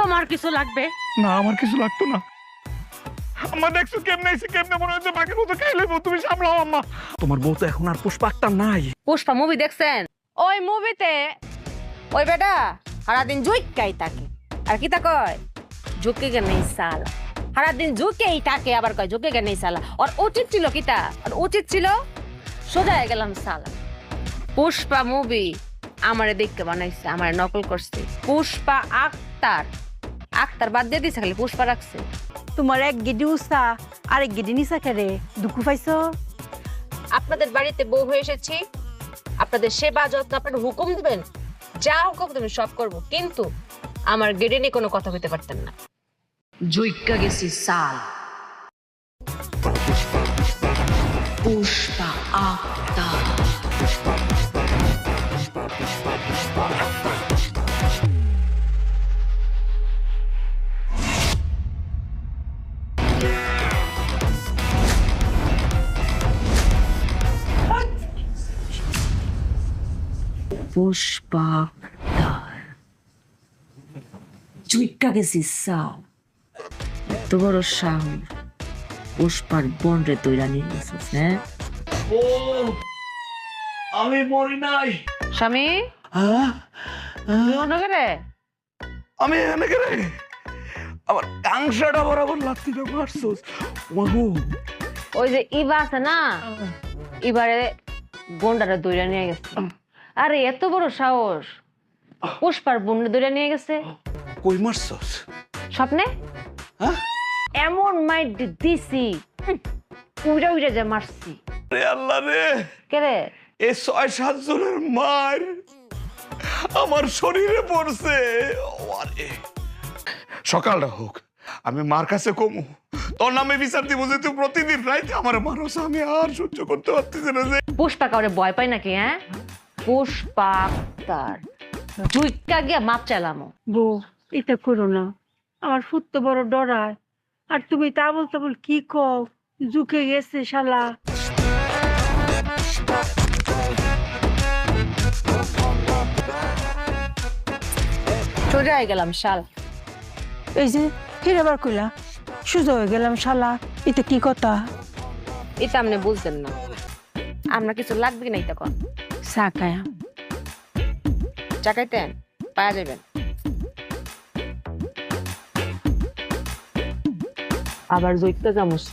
তোমার কিছু লাগবে? না আমার কিছু লাগতো না। আম্মা দেখছ কেমনে এসে কেমনে মনে হচ্ছে বাকির মতো খাইলে তুমি সামলাও আম্মা। তোমার বউ তো এখন আর পুষ্পাকটা নাই। পুষ্পা মুভি দেখছেন? ওই মুভিতে ওই বেটা সারাদিন জুইকাই থাকে। আর কি তা কয়? ঝুঁকে নেই সালা সারাদিন ঝুঁকেই থাকে আবার কয় ঝুঁকে নেই সালা আর উচিত ছিল কিটা আর উচিত ছিল সোজা হয়ে গেলাম সালা পুষ্পা মুভি আমারে দেখতে বানাইছে আমারে নকল করছে। পুষ্পা আক্তার। আক্তার বাদ দিয়ে দিছে খালি পুষ্পা রাখছে। তোমার এক গেডি উষা আর এক গেডি নিশা খেরে দুঃখ পাইছো? আপনাদের বাড়িতে বউ হয়ে এসেছি। আপনাদের সেবা যত্ন আপনারা হুকুম দিবেন। যা হুকুম দেবেন সব করব। কিন্তু আমার গেড়ে নিয়ে কোনো কথা হইতে পারতেন না। জুইকা গেছি সাল। পুষ্পা আক্তা পুষ্পা জুইকা গেছি সাল এত বড় পুষ্পার বোন রে তৈরা নিয়ে গেছিস হ্যাঁ? আমি মরি নাই। স্বামী? হ্যাঁ? আমি গেলে আমার কাংসাটা বরাবর লাগতে মারছোস মাগো ওই যে ইবা আছে না? এবারে বোনটারে দইরা নিয়ে গেছে। আরে এত বড় সাহস। পুষ্পার বোন দইরা নিয়ে গেছে। কই মারছোস? স্বপ্নে? হ্যাঁ? এমন মাইট দিছি। উইরা উইরা যে মারছি। রে আল্লাহ রে। কে রে? এই ছয় সাত জনের মার। আমার শরীরে পড়ছে। আরে। সকালটা হোক আমি মার কাছে কমু। তোর নামে বিচার দিব যে তুই প্রতিদিন রাইতে আমার মানুষ আমি আর সহ্য করতে পারতেছি না যে। পুষ্পা কাউরে ভয় পাই নাকি হ্যাঁ? পুষ্পা তার জুইকা গিয়া মাপ চালামো। বউ এটা করো না। আমার ফুট তো বড় ডরায়। আর তুমি তা বলতে বল কি কও? ঝুঁকে গেছে শালা। সোজা হয়ে গেলাম শাল। এই যে ফিরে কইলা। হয়ে গেলাম শালা। এটা কি কথা? এটা আপনি বুঝতেন না। আমরা কিছু লাগবে নাই তখন সাকায়া চাকাইতেন পাওয়া যাবেন আবার জৈত্যা চামচ।